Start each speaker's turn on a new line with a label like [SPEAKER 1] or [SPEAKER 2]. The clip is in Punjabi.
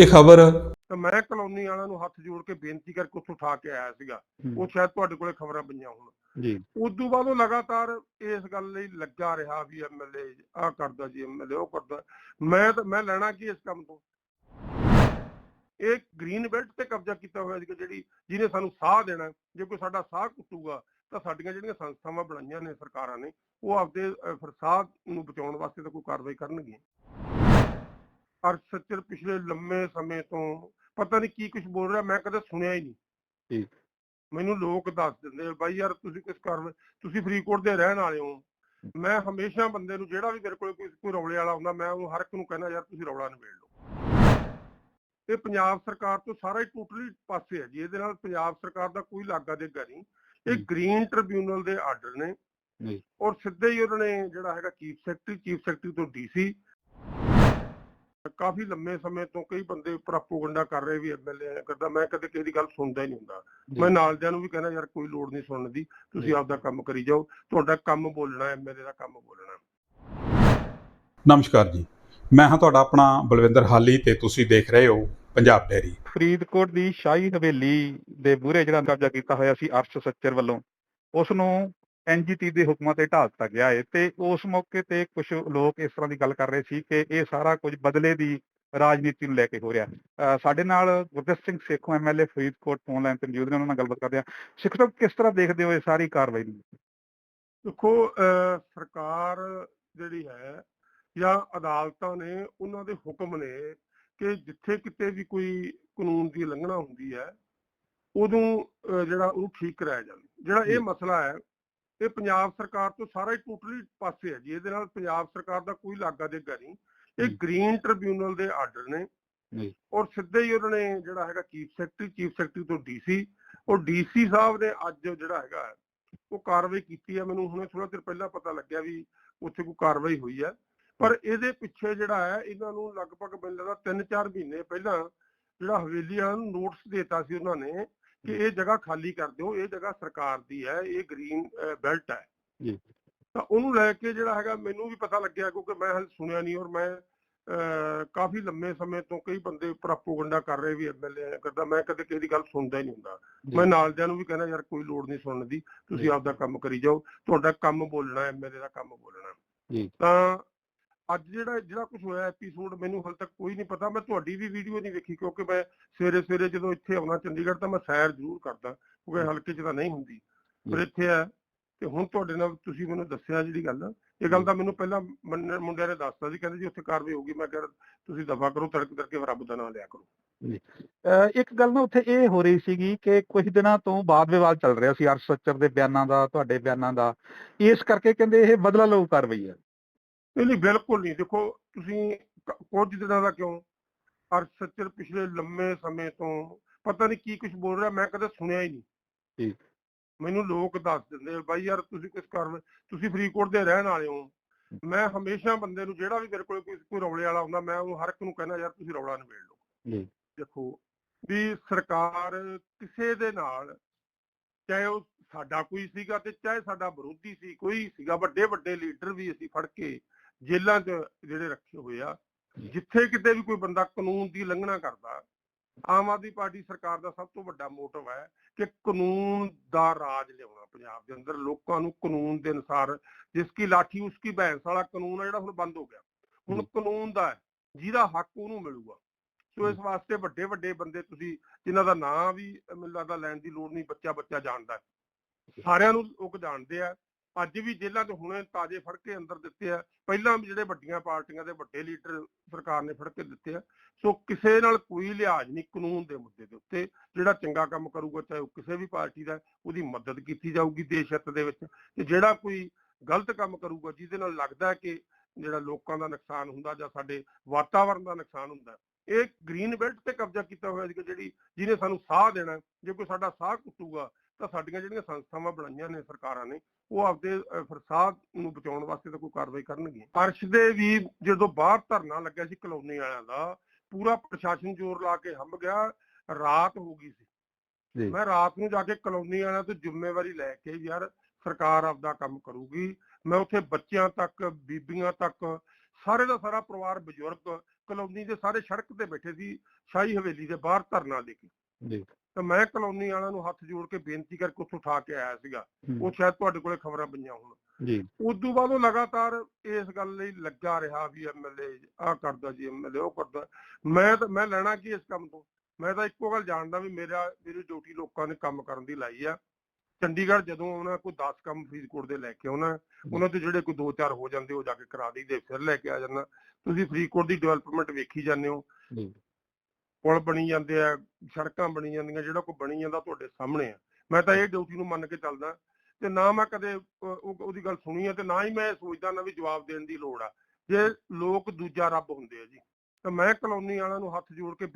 [SPEAKER 1] ਇਹ ਖਬਰ?
[SPEAKER 2] ਤਾਂ ਮੈਂ ਕਲੋਨੀ ਵਾਲਿਆਂ ਨੂੰ ਹੱਥ ਜੋੜ ਕੇ ਬੇਨਤੀ ਕਰਕੇ ਉੱਥੋਂ ਉਠਾ ਕੇ ਆਇਆ ਸੀਗਾ। ਉਹ ਸ਼ਾਇਦ ਤੁਹਾਡੇ ਕੋਲੇ ਖਬਰਾਂ ਪਈਆਂ ਹੋਣ।
[SPEAKER 3] ਜੀ।
[SPEAKER 2] ਉਦੋਂ ਬਾਅਦ ਉਹ ਲਗਾਤਾਰ ਇਸ ਗੱਲ ਲਈ ਲੱਗਾ ਰਿਹਾ ਵੀ ਐਮਐਲਏ ਆਹ ਕਰਦਾ ਜੀ ਐਮਐਲਏ ਉਹ ਕਰਦਾ। ਮੈਂ ਤਾਂ ਮੈਂ ਲੈਣਾ ਕੀ ਇਸ ਕੰਮ ਤੋਂ? ਇਹ ਗ੍ਰੀਨ ਬੈਲਟ ਤੇ ਕਬਜ਼ਾ ਕੀਤਾ ਹੋਇਆ ਸੀ ਜਿਹੜੀ ਜਿਹਨੇ ਸਾਨੂੰ ਸਾਹ ਦੇਣਾ। ਜੇ ਕੋਈ ਸਾਡਾ ਸਾਹ ਕੁੱਟੂਗਾ ਤਾਂ ਸਾਡੀਆਂ ਜਿਹੜੀਆਂ ਸੰਸਥਾਵਾਂ ਬਣਾਈਆਂ ਨੇ ਸਰਕਾਰਾਂ ਨੇ ਉਹ ਆਪਦੇ ਅਹ, ਫਿਰ ਸਾਹ ਨੂੰ ਬਚਾਉਣ ਵਾਸਤੇ ਤਾਂ ਕੋਈ ਕਾਰਵਾਈ ਕਰਨਗੀਆਂ। ਅਰ ਸੱਚਰ ਪਿਛਲੇ ਲੰਮੇ ਸਮੇਂ ਤੋਂ ਪਤਾ ਨਹੀਂ ਕੀ ਕੁਝ ਬੋਲ ਰਿਹਾ ਮੈਂ ਕਦੇ ਸੁਣਿਆ ਹੀ ਨਹੀਂ
[SPEAKER 3] ਠੀਕ।
[SPEAKER 2] ਮੈਨੂੰ ਲੋਕ ਦੱਸ ਦਿੰਦੇ ਬਾਈ ਯਾਰ ਤੁਸੀਂ ਕਿਸ ਕਾਰਨ ਤੁਸੀਂ ਫਰੀਦਕੋਟ ਦੇ ਰਹਿਣ ਵਾਲੇ ਹੋ ਮੈਂ ਹਮੇਸ਼ਾ ਬੰਦੇ ਨੂੰ ਜਿਹੜਾ ਵੀ ਮੇਰੇ ਕੋਲ ਕੋਈ ਕੋਈ ਰੌਲੇ ਵਾਲਾ ਹੁੰਦਾ ਮੈਂ ਉਹਨੂੰ ਹਰ ਇੱਕ ਨੂੰ ਕਹਿੰਦਾ ਯਾਰ ਤੁਸੀਂ ਰੌਲਾ ਨਿਬੇੜ ਲਓ ਇਹ ਪੰਜਾਬ ਸਰਕਾਰ ਤੋਂ ਸਾਰਾ ਹੀ ਟੋਟਲੀ ਪਾਸੇ ਹੈ ਜੀ ਇਹਦੇ ਨਾਲ ਪੰਜਾਬ ਸਰਕਾਰ ਦਾ ਕੋਈ ਲਾਗਾ ਦੇਗਾ ਨਹੀਂ ਇਹ। ਗ੍ਰੀਨ ਟ੍ਰਿਬਿਊਨਲ ਦੇ ਆਰਡਰ ਨੇ। ਔਰ ਸਿੱਧੇ ਹੀ ਉਹਨਾਂ ਨੇ ਜਿਹੜਾ ਹੈਗਾ ਚੀਫ ਸੈਕਟਰੀ ਚੀਫ ਸੈਕਟਰੀ ਤੋਂ ਡੀਸੀ ਕਾਫੀ ਲੰਮੇ ਸਮੇਂ ਤੋਂ ਕਈ ਬੰਦੇ ਪ੍ਰੋਪਗੈਂਡਾ ਕਰ ਰਹੇ ਵੀ ਐਮਐਲਏ ਕਰਦਾ ਮੈਂ ਕਦੇ ਕਿਸੇ ਦੀ ਗੱਲ ਸੁਣਦਾ ਹੀ ਨਹੀਂ ਹੁੰਦਾ। ਮੈਂ ਨਾਲਦਿਆਂ ਨੂੰ ਵੀ ਕਹਿੰਦਾ ਯਾਰ ਕੋਈ ਲੋੜ ਨਹੀਂ ਸੁਣਨ ਦੀ ਤੁਸੀਂ। ਆਪਦਾ ਕੰਮ ਕਰੀ ਜਾਓ ਤੁਹਾਡਾ ਕੰਮ ਬੋਲਣਾ ਐਮਐਲਏ ਦਾ ਕੰਮ ਬੋਲਣਾ
[SPEAKER 1] ਨਮਸਕਾਰ ਜੀ ਮੈਂ ਹਾਂ ਤੁਹਾਡਾ ਆਪਣਾ ਬਲਵਿੰਦਰ ਹਾਲੀ ਤੇ ਤੁਸੀਂ ਦੇਖ ਰਹੇ ਹੋ ਪੰਜਾਬ ਡੈਰੀ
[SPEAKER 3] ਫਰੀਦਕੋਟ ਦੀ ਸ਼ਾਹੀ ਹਵੇਲੀ ਦੇ ਮੂਹਰੇ ਜਿਹੜਾ ਕਬਜ਼ਾ ਕੀਤਾ ਹੋਇਆ ਸੀ ਅਰਸ਼ ਸੱਚਰ ਵੱਲੋਂ ਉਸ ਨੂੰ ਐਨਜੀਟੀ ਦੇ ਹੁਕਮਾਂ ਤੇ ਢਾਲ ਦਿੱਤਾ ਗਿਆ ਹੈ ਤੇ ਉਸ ਮੌਕੇ ਤੇ ਕੁਝ ਲੋਕ ਇਸ ਤਰ੍ਹਾਂ ਦੀ ਗੱਲ ਕਰ ਰਹੇ ਸੀ ਕਿ ਇਹ ਸਾਰਾ ਕੁਝ ਬਦਲੇ ਦੀ ਰਾਜਨੀਤੀ ਨੂੰ ਲੈ ਕੇ ਹੋ ਰਿਹਾ। ਸਾਡੇ ਨਾਲ Gurdit Singh Sekhon MLA Faridkot phone line ਤੇ ਮੌਜੂਦ ਨੇ ਉਹਨਾਂ ਨਾਲ ਗੱਲਬਾਤ ਕਰਦੇ ਹਾਂ। ਸਿੱਖ ਸਾਹਿਬ ਕਿਸ ਤਰ੍ਹਾਂ ਦੇਖਦੇ ਹੋ ਇਹ ਸਾਰੀ ਕਾਰਵਾਈ ਨੂੰ?
[SPEAKER 2] ਦੇਖੋ ਸਰਕਾਰ ਜਿਹੜੀ ਹੈ ਜਾਂ ਅਦਾਲਤਾਂ ਨੇ ਉਹਨਾਂ ਦੇ ਹੁਕਮ ਨੇ ਕਿ ਜਿੱਥੇ ਕਿਤੇ ਵੀ ਕੋਈ ਕਾਨੂੰਨ ਦੀ ਉਲੰਘਣਾ ਹੁੰਦੀ ਹੈ ਉਦੋਂ ਜਿਹੜਾ ਉਹਨੂੰ ਠੀਕ ਕਰਾਇਆ ਜਾਵੇ। ਜਿਹੜਾ। ਇਹ ਮਸਲਾ ਹੈ ਇਹ ਪੰਜਾਬ ਸਰਕਾਰ ਤੋਂ ਸਾਰਾ ਹੀ ਟੋਟਲੀ ਪਾਸੇ ਹੈ ਜੀ। ਇਹਦੇ ਨਾਲ ਪੰਜਾਬ ਸਰਕਾਰ ਦਾ ਕੋਈ ਲਾਗਾ ਦੇਗਾ ਨਹੀਂ। ਇਹ। ਗ੍ਰੀਨ ਟ੍ਰਿਬਿਊਨਲ ਦੇ ਆਰਡਰ ਨੇ। ਔਰ ਸਿੱਧੇ ਹੀ ਉਹਨਾਂ ਨੇ ਜਿਹੜਾ ਹੈਗਾ ਚੀਫ ਸੈਕਟਰੀ ਚੀਫ ਸੈਕਟਰੀ ਤੋਂ ਡੀਸੀ। ਔਰ ਡੀਸੀ ਸਾਹਿਬ ਨੇ ਅੱਜ ਜਿਹੜਾ ਹੈਗਾ ਉਹ ਕਾਰਵਾਈ ਕੀਤੀ ਹੈ। ਮੈਨੂੰ ਹੁਣੇ ਥੋੜਾ ਚਿਰ ਪਹਿਲਾਂ ਪਤਾ ਲੱਗਿਆ ਵੀ ਉੱਥੇ ਕੋਈ ਕਾਰਵਾਈ ਹੋਈ ਹੈ। ਪਰ ਇਹਦੇ ਪਿੱਛੇ ਜਿਹੜਾ ਹੈ ਇਹਨਾਂ ਨੂੰ ਲਗਭਗ ਮੈਨੂੰ ਲੱਗਦਾ 3-4 ਮਹੀਨੇ ਪਹਿਲਾਂ ਜਿਹੜਾ ਹਵੇਲੀ ਵਾਲਿਆਂ ਨੂੰ ਨੋਟਿਸ ਦਿੱਤਾ ਸੀ ਉਹਨਾਂ ਨੇ ਕਿ ਇਹ ਜਗ੍ਹਾ ਖਾਲੀ ਕਰ ਦਿਓ ਇਹ ਜਗ੍ਹਾ ਸਰਕਾਰ ਦੀ ਹੈ ਇਹ ਗ੍ਰੀਨ ਬੈਲਟ ਹੈ
[SPEAKER 3] ਜੀ।
[SPEAKER 2] ਤਾਂ ਉਹਨੂੰ ਲੈ ਕੇ ਜਿਹੜਾ ਹੈਗਾ ਮੈਨੂੰ ਵੀ ਪਤਾ ਲੱਗਿਆ ਕਿਉਂਕਿ ਮੈਂ ਹਾਲੇ ਸੁਣਿਆ ਨਹੀਂ ਔਰ ਮੈਂ ਕਾਫੀ ਲੰਮੇ ਸਮੇਂ ਤੋਂ ਕਈ ਬੰਦੇ ਪ੍ਰੋਪਗੈਂਡਾ ਕਰ ਰਹੇ ਵੀ ਐਮਐਲਏ ਕਰਦਾ ਮੈਂ ਕਦੇ ਕਿਸੇ ਦੀ ਗੱਲ ਸੁਣਦਾ ਹੀ ਨਹੀਂ ਹੁੰਦਾ। ਮੈਂ ਨਾਲਦਿਆਂ ਨੂੰ ਵੀ ਕਹਿੰਦਾ ਯਾਰ ਕੋਈ ਲੋੜ ਨਹੀਂ ਸੁਣਨ ਦੀ ਤੁਸੀਂ। ਆਪਦਾ ਕੰਮ ਕਰੀ ਜਾਓ ਤੁਹਾਡਾ ਕੰਮ ਬੋਲਣਾ ਐਮਐਲਏ ਦਾ ਕੰਮ ਬੋਲਣਾ
[SPEAKER 3] ਜੀ।
[SPEAKER 2] ਤਾਂ ਅੱਜ ਜਿਹੜਾ ਜਿਹੜਾ ਕੁਝ ਹੋਇਆ ਐਪੀਸੋਡ ਮੈਨੂੰ ਹਾਲੇ ਤੱਕ ਕੋਈ ਨਹੀਂ ਪਤਾ। ਮੈਂ ਤੁਹਾਡੀ ਵੀ ਵੀਡੀਓ ਨਹੀਂ ਵੇਖੀ ਕਿਉਂਕਿ ਮੈਂ ਸਵੇਰੇ ਸਵੇਰੇ ਜਦੋਂ ਇੱਥੇ ਆਉਣਾ ਚੰਡੀਗੜ੍ਹ ਤਾਂ ਮੈਂ ਸੈਰ ਜ਼ਰੂਰ ਕਰਦਾ ਕਿਉਂਕਿ। ਹਲਕੇ 'ਚ ਤਾਂ ਨਹੀਂ ਹੁੰਦੀ। ਪਰ। ਇੱਥੇ ਆ ਤੇ ਹੁਣ ਤੁਹਾਡੇ ਨਾਲ ਤੁਸੀਂ ਮੈਨੂੰ ਦੱਸਿਆ ਜਿਹੜੀ ਗੱਲ। ਇਹ ਗੱਲ ਤਾਂ ਮੈਨੂੰ ਪਹਿਲਾਂ ਮੁੰਡਿਆਂ ਨੇ ਦੱਸਤਾ ਸੀ ਕਹਿੰਦੇ ਜੀ ਉੱਥੇ ਕਾਰਵਾਈ ਹੋਊਗੀ। ਮੈਂ ਕਿਹਾ ਤੁਸੀਂ ਦਫਾ ਕਰੋ ਤੜਕ ਤੜਕੇ ਰੱਬ ਦਾ ਨਾਮ ਲਿਆ ਕਰੋ।
[SPEAKER 3] ਇੱਕ ਗੱਲ ਨਾ ਉੱਥੇ ਇਹ ਹੋ ਰਹੀ ਸੀਗੀ ਕਿ ਕੁਝ ਦਿਨਾਂ ਤੋਂ ਬਾਅਦ ਵਿਵਾਦ ਚੱਲ ਰਿਹਾ ਸੀ। ਅਰਸ਼ ਸੱਚਰ ਦੇ ਬਿਆਨਾਂ ਦਾ ਤੁਹਾਡੇ ਬਿਆਨਾਂ ਦਾ। ਇਸ ਕਰਕੇ ਕਹਿੰਦੇ ਇਹ ਬਦਲਾ ਲਊ ਕਾਰਵਾਈ ਹੈ।
[SPEAKER 2] ਨਹੀਂ ਨਹੀਂ ਬਿਲਕੁਲ ਨਹੀਂ। ਦੇਖੋ ਤੁਸੀਂ ਕ- ਕੁਝ ਦਿਨਾਂ ਦਾ ਕਿਉਂ? ਅਰ ਸੱਚਰ ਪਿਛਲੇ ਲੰਮੇ ਸਮੇਂ ਤੋਂ ਪਤਾ ਨਹੀਂ ਕੀ ਕੁਝ ਬੋਲ ਰਿਹਾ ਮੈਂ ਕਦੇ ਸੁਣਿਆ ਹੀ ਨਹੀਂ।
[SPEAKER 3] ਠੀਕ।
[SPEAKER 2] ਮੈਨੂੰ ਲੋਕ ਦੱਸ ਦਿੰਦੇ ਆ, ਬਾਈ ਯਾਰ ਤੁਸੀਂ ਕਿਸ ਕਾਰਨ ਤੁਸੀਂ ਫਰੀਦਕੋਟ ਦੇ ਰਹਿਣ ਵਾਲੇ ਹੋ। ਮੈਂ ਹਮੇਸ਼ਾ ਬੰਦੇ ਨੂੰ ਜਿਹੜਾ ਵੀ ਮੇਰੇ ਕੋਲ ਕੋਈ ਕੋਈ ਰੌਲੇ ਵਾਲਾ ਹੁੰਦਾ ਮੈਂ ਉਹਨੂੰ ਹਰ ਇੱਕ ਨੂੰ ਕਹਿੰਦਾ ਯਾਰ ਤੁਸੀਂ ਰੌਲਾ ਨਿਬੇੜ ਲਓ।
[SPEAKER 3] ਜੀ।
[SPEAKER 2] ਦੇਖੋ ਵੀ ਸਰਕਾਰ ਕਿਸੇ ਦੇ ਨਾਲ ਚਾਹੇ ਉਹ ਸਾਡਾ ਕੋਈ ਸੀਗਾ ਤੇ ਚਾਹੇ ਸਾਡਾ ਵਿਰੋਧੀ ਸੀ ਕੋਈ ਸੀਗਾ ਵੱਡੇ ਵੱਡੇ ਲੀਡਰ ਵੀ ਅਸੀਂ ਫੜ ਕੇ ਜੇਲ੍ਹਾਂ 'ਚ ਜਿਹੜੇ ਰੱਖੇ ਹੋਏ ਆ। ਜਿੱਥੇ ਕਿਤੇ ਵੀ ਕੋਈ ਬੰਦਾ ਕਾਨੂੰਨ ਦੀ ਉਲੰਘਣਾ ਕਰਦਾ ਆਮ ਆਦਮੀ ਪਾਰਟੀ ਸਰਕਾਰ ਦਾ ਸਭ ਤੋਂ ਵੱਡਾ ਮੋਟਿਵ ਹੈ ਕਿ ਕਾਨੂੰਨ ਦਾ ਰਾਜ ਲਿਆਉਣਾ ਪੰਜਾਬ ਦੇ ਅੰਦਰ ਲੋਕਾਂ ਨੂੰ ਕਾਨੂੰਨ ਦੇ ਅਨੁਸਾਰ ਜਿਸ ਕੀ ਲਾਠੀ ਉਸ ਕੀ ਭੈਂਸ ਵਾਲਾ ਕਾਨੂੰਨ ਹੈ ਜਿਹੜਾ ਹੁਣ ਬੰਦ ਹੋ ਗਿਆ ਹੁਣ। ਕਾਨੂੰਨ ਦਾ ਜਿਹਦਾ ਹੱਕ ਉਹਨੂੰ ਮਿਲੂਗਾ ਸੋ ਇਸ ਵਾਸਤੇ ਵੱਡੇ ਵੱਡੇ ਬੰਦੇ ਤੁਸੀਂ ਜਿਨ੍ਹਾਂ ਦਾ ਨਾਂ ਵੀ ਮੈਨੂੰ ਲੱਗਦਾ ਲੈਣ ਦੀ ਲੋੜ ਨਹੀਂ ਬੱਚਾ ਬੱਚਾ ਜਾਣਦਾ। ਸਾਰਿਆਂ ਨੂੰ ਲੋਕ ਜਾਣਦੇ ਆ ਅੱਜ ਵੀ ਜੇਲ੍ਹਾਂ 'ਚ ਹੁਣੇ ਤਾਜ਼ੇ ਫੜ ਕੇ ਅੰਦਰ ਦਿੱਤੇ ਆ। ਪਹਿਲਾਂ ਵੀ ਜਿਹੜੇ ਵੱਡੀਆਂ ਪਾਰਟੀਆਂ ਦੇ ਵੱਡੇ ਲੀਡਰ ਸਰਕਾਰ ਨੇ ਫੜ ਕੇ ਦਿੱਤੇ ਆ। ਸੋ ਕਿਸੇ ਨਾਲ ਕੋਈ ਲਿਹਾਜ਼ ਨਹੀਂ ਕਾਨੂੰਨ ਦੇ ਮੁੱਦੇ ਦੇ ਉੱਤੇ। ਜਿਹੜਾ ਚੰਗਾ ਕੰਮ ਕਰੂਗਾ, ਚਾਹੇ ਉਹ ਕਿਸੇ ਵੀ ਪਾਰਟੀ ਦਾ, ਉਹਦੀ ਮਦਦ ਕੀਤੀ ਜਾਊਗੀ ਦੇਸ਼ ਹਿੱਤ ਦੇ ਵਿੱਚ। ਤੇ ਜਿਹੜਾ ਕੋਈ ਗਲਤ ਕੰਮ ਕਰੂਗਾ, ਜਿਹਦੇ ਨਾਲ ਲੱਗਦਾ ਕਿ ਜਿਹੜਾ ਲੋਕਾਂ ਦਾ ਨੁਕਸਾਨ ਹੁੰਦਾ ਜਾਂ ਸਾਡੇ ਵਾਤਾਵਰਣ ਦਾ ਨੁਕਸਾਨ ਹੁੰਦਾ, ਇਹ ਗ੍ਰੀਨ ਬੈਲਟ ਤੇ ਕਬਜ਼ਾ ਕੀਤਾ ਹੋਇਆ ਸੀ ਜਿਹੜੀ ਜਿਹਨੇ ਸਾਨੂੰ ਸਾਹ ਦੇਣਾ ਜੇ ਕੋਈ ਸਾਡਾ ਸਾਹ ਕੁੱਟੂਗਾ ਤਾਂ ਸਾਡੀਆਂ ਜਿਹੜੀਆਂ ਸੰਸਥਾਵਾਂ ਬਣਾਈਆਂ ਨੇ ਸਰਕਾਰਾਂ ਨੇ ਉਹ ਆਪਦੇ ਅਹ, ਫਿਰ ਸਾਹ ਨੂੰ ਬਚਾਉਣ ਵਾਸਤੇ ਤਾਂ ਕੋਈ ਕਾਰਵਾਈ ਕਰਨਗੀਆਂ। ਅਰਸ਼ ਦੇ ਵੀ ਜਦੋਂ ਬਾਹਰ ਧਰਨਾ ਲੱਗਿਆ ਸੀ ਕਲੋਨੀ ਵਾਲਿਆਂ ਦਾ ਪੂਰਾ ਪ੍ਰਸ਼ਾਸਨ ਜ਼ੋਰ ਲਾ ਕੇ ਹੰਭ ਗਿਆ ਰਾਤ ਹੋ ਗਈ ਸੀ। ਮੈਂ ਰਾਤ ਨੂੰ ਜਾ ਕੇ ਕਲੋਨੀ ਵਾਲਿਆਂ ਤੋਂ ਜ਼ਿੰਮੇਵਾਰੀ ਲੈ ਕੇ ਯਾਰ ਸਰਕਾਰ ਆਪਦਾ ਕੰਮ ਕਰੂਗੀ ਮੈਂ ਉੱਥੇ ਬੱਚਿਆਂ ਤੱਕ ਬੀਬੀਆਂ ਤੱਕ ਸਾਰੇ ਦਾ ਸਾਰਾ ਪਰਿਵਾਰ ਬਜ਼ੁਰਗ ਕਲੋਨੀ ਦੇ ਸਾਰੇ ਸੜਕ ਤੇ ਬੈਠੇ ਸੀ ਸ਼ਾਹੀ ਹਵੇਲੀ ਦੇ ਬਾਹਰ ਧਰਨਾ ਦੇ ਕੇ।
[SPEAKER 3] ਜੀ।
[SPEAKER 2] ਤਾਂ ਮੈਂ ਕਲੋਨੀ ਵਾਲਿਆਂ ਨੂੰ ਹੱਥ ਜੋੜ ਕੇ ਬੇਨਤੀ ਕਰਕੇ ਉੱਥੋਂ ਉਠਾ ਕੇ ਆਇਆ ਸੀਗਾ। ਉਹ ਸ਼ਾਇਦ ਤੁਹਾਡੇ ਕੋਲੇ ਖਬਰਾਂ ਪਈਆਂ ਹੋਣ।
[SPEAKER 3] ਜੀ।
[SPEAKER 2] ਉਸ ਤੋਂ ਬਾਅਦ ਉਹ ਲਗਾਤਾਰ ਇਸ ਗੱਲ ਲਈ ਲੱਗਾ ਰਿਹਾ ਵੀ ਐਮਐਲਏ ਆਹ ਕਰਦਾ ਜੀ ਐਮਐਲਏ ਉਹ ਕਰਦਾ। ਮੈਂ ਤਾਂ ਮੈਂ ਲੈਣਾ ਕੀ ਇਸ ਕੰਮ ਤੋਂ? ਮੈਂ ਤਾਂ ਇੱਕੋ ਗੱਲ ਜਾਣਦਾ ਵੀ ਮੇਰਾ ਮੇਰੀ ਡਿਊਟੀ ਲੋਕਾਂ ਨੇ ਕੰਮ ਕਰਨ ਦੀ ਲਾਈ ਆ। ਚੰਡੀਗੜ੍ਹ ਜਦੋਂ ਆਉਣਾ ਕੋਈ 10 ਕੰਮ ਫਰੀਦਕੋਟ ਦੇ ਲੈ ਕੇ ਆਉਣਾ ਉਹਨਾਂ ਤੋਂ ਜਿਹੜੇ ਕੋਈ 2-4 ਹੋ ਜਾਂਦੇ ਉਹ ਜਾ ਕੇ ਕਰਾ ਦਈਦੇ ਫਿਰ ਲੈ ਕੇ ਆ ਜਾਣਾ ਤੁਸੀਂ ਫਰੀਦਕੋਟ ਦੀ ਡਿਵੈਲਪਮੈਂਟ ਵੇਖੀ ਜਾਂਦੇ ਹੋ। ਪੁਲ ਬਣੀ ਜਾਂਦੇ ਆ, ਸੜਕਾਂ ਬਣੀ ਜਾਂਦੀਆਂ, ਜਿਹੜਾ ਕੋਈ ਬਣੀ ਜਾਂਦਾ ਤੁਹਾਡੇ ਸਾਹਮਣੇ ਆ। ਮੈਂ ਤਾਂ ਇਹ ਡਿਊਟੀ ਨੂੰ ਮੰਨ ਕੇ ਚੱਲਦਾ। ਤੇ ਨਾ ਮੈਂ ਕਦੇ ਉਹਦੀ ਗੱਲ ਸੁਣੀ ਆ ਤੇ ਨਾ ਹੀ ਮੈਂ ਇਹ ਸੋਚਦਾ ਨਾ ਵੀ ਜਵਾਬ ਦੇਣ ਦੀ ਲੋੜ ਆ। ਜੇ ਲੋਕ ਦੂਜਾ ਰੱਬ ਹੁੰਦੇ ਆ ਜੀ, ਤਾਂ ਮੈਂ ਕਲੋਨੀ ਵਾਲਿਆਂ ਨੂੰ ਹੱਥ ਜੋੜ ਕੇ